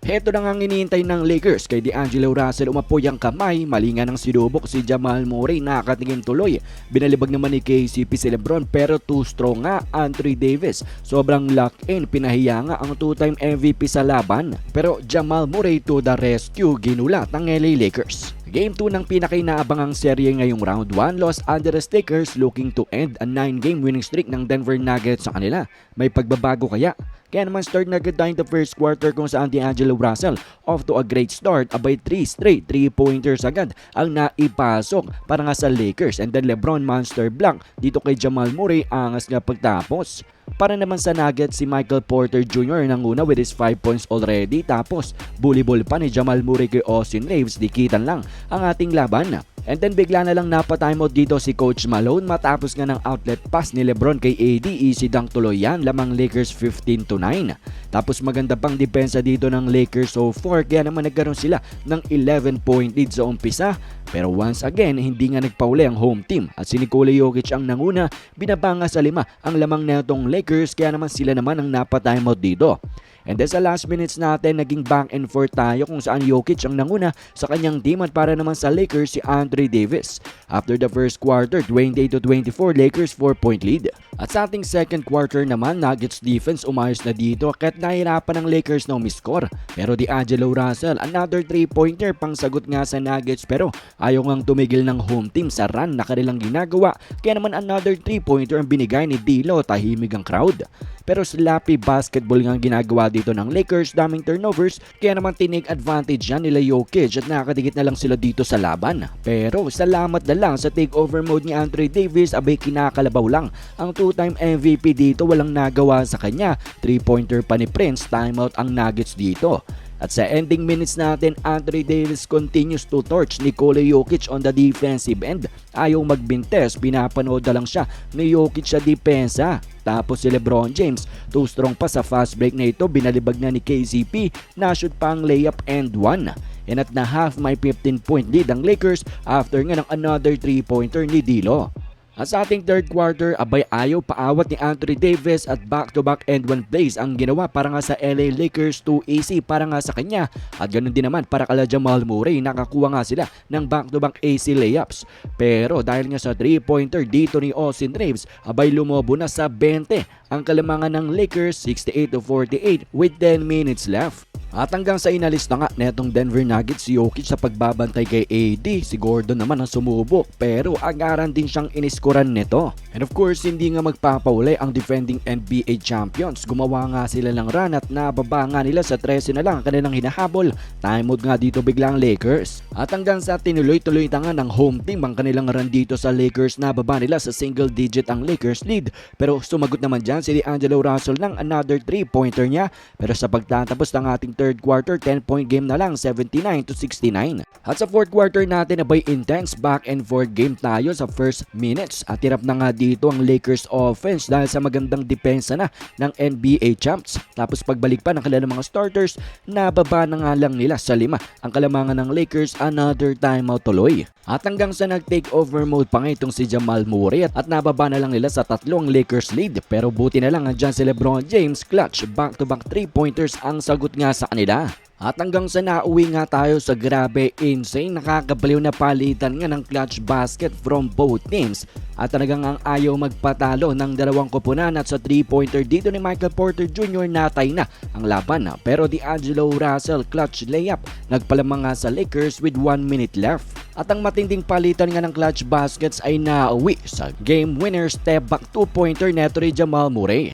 Heto na nga ang iniintay ng Lakers kay D'Angelo Russell umapoy ang kamay, mali nga ng sinubok si Jamal Murray nakatingin tuloy. Binalibag naman ni KCP si Lebron pero too strong nga Anthony Davis. Sobrang lock-in, pinahiya nga ang two-time MVP sa laban. Pero Jamal Murray to the rescue, ginulat ng LA Lakers. Game 2 ng pinakainaabangang serye ngayong round 1, Los Angeles Lakers looking to end a 9-game winning streak ng Denver Nuggets sa kanila. May pagbabago kaya? Kaya naman start na agad tayo the first quarter kung saan D'Angelo Russell off to a great start abay 3 straight 3-pointers agad ang naipasok para nga sa Lakers and then Lebron monster block dito kay Jamal Murray angas nga pagtapos. Para naman sa Nuggets si Michael Porter Jr. nanguna with his 5 points already tapos bully pa ni Jamal Murray kay Austin Reeves dikitan lang ang ating laban. And then bigla na lang napatimeout dito si Coach Malone matapos nga ng outlet pass ni Lebron kay AD easy dunk tuloy yan lamang Lakers 15 to 9. Tapos maganda pang depensa dito ng Lakers so far kaya naman nagkaroon sila ng 11 point lead sa umpisa pero once again hindi nga nagpauli ang home team at si Nikola Jokic ang nanguna binabanga sa lima ang lamang netong Lakers kaya naman sila naman ang napatimeout dito. And then sa last minutes natin, naging back and forth tayo kung saan Jokic ang nanguna sa kanyang team at para naman sa Lakers si Andre Davis. After the first quarter, 28 to 24, Lakers 4-point lead. At sa ating second quarter naman, Nuggets defense umayos na dito kahit nahirapan ng Lakers na umiscore. Pero di Angelo Russell, another 3-pointer pang sagot nga sa Nuggets pero ayaw ngang tumigil ng home team sa run na kanilang ginagawa. Kaya naman another 3-pointer ang binigay ni Dilo, tahimig ang crowd. Pero sloppy basketball nga ang dito ng Lakers, daming turnovers, kaya naman tinig advantage yan nila Jokic at nakakadikit na lang sila dito sa laban. Pero salamat na lang sa takeover mode ni Andre Davis, abay kinakalabaw lang. Ang two-time MVP dito walang nagawa sa kanya, 3-pointer pa ni Prince, timeout ang Nuggets dito. At sa ending minutes natin, Anthony Davis continues to torch Nikola Jokic on the defensive end. Ayaw magbintes, pinapanood na lang siya ni Jokic sa depensa. Tapos si Lebron James, too strong pa sa fast break na ito, binalibag na ni KCP, na-shoot pa ang layup and one. And at na half may 15 point lead ang Lakers after nga ng another 3-pointer ni Dilo. At sa ating third quarter, abay ayaw paawat ni Anthony Davis at back-to-back and one plays ang ginawa para nga sa LA Lakers 2 AC para nga sa kanya. At ganun din naman para kala Jamal Murray, nakakuha nga sila ng back-to-back AC layups. Pero dahil nga sa 3-pointer dito ni Austin Reeves, abay lumobo na sa 20 ang kalamangan ng Lakers 68 to 48 with 10 minutes left. At hanggang sa inalis na nga netong Denver Nuggets si Jokic sa pagbabantay kay AD, si Gordon naman ang sumubok pero agaran din siyang iniskuran nito. And of course, hindi nga magpapauli ang defending NBA champions. Gumawa nga sila ng run at nababa nga nila sa 13 na lang ang kanilang hinahabol. Time mode nga dito biglang Lakers. At hanggang sa tinuloy-tuloy na nga ng home team ang kanilang run dito sa Lakers, nababa nila sa single digit ang Lakers lead. Pero sumagot naman dyan si D'Angelo Russell ng another 3-pointer niya. Pero sa pagtatapos ng ating third quarter, 10-point game na lang, 79 to 69. At sa fourth quarter natin, abay intense back and forth game tayo sa first minutes. At hirap na nga dito ang Lakers offense dahil sa magandang depensa na ng NBA champs. Tapos pagbalik pa ng kanilang mga starters, nababa na nga lang nila sa lima ang kalamangan ng Lakers another timeout tuloy. At hanggang sa nag-take over mode pa nga itong si Jamal Murray at, at nababa na lang nila sa tatlong Lakers lead. Pero buti na lang andyan si Lebron James clutch back-to-back 3-pointers ang sagot nga sa kanila. At hanggang sa nauwi nga tayo sa grabe insane nakakabaliw na palitan nga ng clutch basket from both teams. At talagang ang ayaw magpatalo ng dalawang koponan at sa 3-pointer dito ni Michael Porter Jr. natay na ang laban. Pero di Angelo Russell clutch layup nagpalamang nga sa Lakers with 1 minute left. At ang matinding palitan nga ng clutch baskets ay nauwi sa game winner step back 2-pointer neto ni Jamal Murray.